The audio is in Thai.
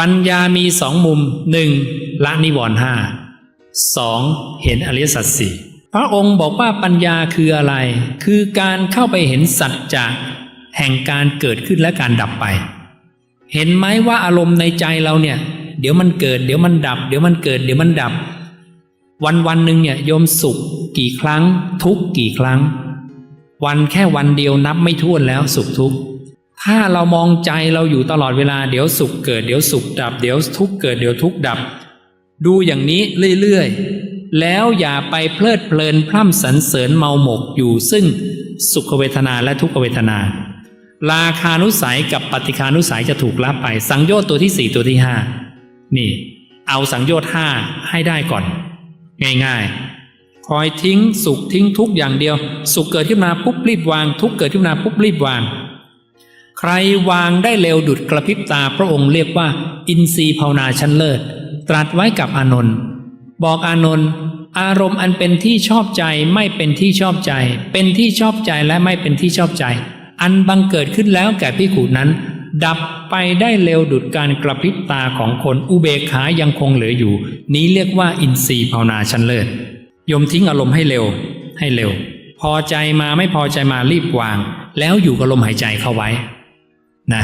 ปัญญามีสองมุมหนึ่งละนิวรณ์ห้าสองเห็นอริยสัจสี่พระองค์บอกว่าปัญญาคืออะไร คือการเข้าไปเห็นสัจจะแห่งการเกิดขึ้นและการดับไป เห็นไหมว่าอารมณ์ในใจเราเนี่ย เดี๋ยวมันเกิด เดี๋ยวมันดับ เดี๋ยวมันเกิด เดี๋ยวมันดับ วันวันหนึ่งเนี่ยโยมสุขกี่ครั้ง ทุกข์กี่ครั้ง วันแค่วันเดียวนับไม่ถ้วนแล้วสุขทุกข์ ถ้าเรามองใจเราอยู่ตลอดเวลาเดี๋ยวสุขเกิดเดี๋ยวสุขดับ เดี๋ยวทุกข์เกิดเดี๋ยวทุกข์ดับ ดูอย่างนี้เรื่อยๆ แล้วอย่าไปเพลิดเพลินพร่ำสรรเสริญเมาหมกอยู่ซึ่งสุขเวทนาและทุกขเวทนา ราคานุสัยกับปฏิคานุสัยจะถูกละไป สังโยชน์ตัวที่สี่ตัวที่ห้านี่ เอาสังโยชน์ห้าให้ได้ก่อน ง่ายๆ คอยทิ้งสุขทิ้งทุกอย่างเดียว สุขเกิดขึ้นมาปุ๊บรีบวาง ทุกเกิดขึ้นมาปุ๊บรีบวาง ใครวางได้เร็วดุดกระพริบตาพระองค์เรียกว่า อินทรีภาวนาชั้นเลิศ ตรัสไว้กับอานนท์บอกอานนท์อารมณ์อันเป็นที่ชอบใจไม่เป็นที่ชอบใจ เป็นที่ชอบใจและไม่เป็นที่ชอบใจ อันบังเกิดขึ้นแล้วแก่พิขูนั้น ดับไปได้เร็วดุดการกระพริบตาของคนอุเบกขายังคงเหลืออยู่ นี้เรียกว่าอินทรีย์ภาวนาชั้นเลิศโยมทิ้งอารมณ์ให้เร็ว ให้เร็ว พอใจมาไม่พอใจมารีบวาง แล้วอยู่กับลมหายใจเข้าไว้ นะ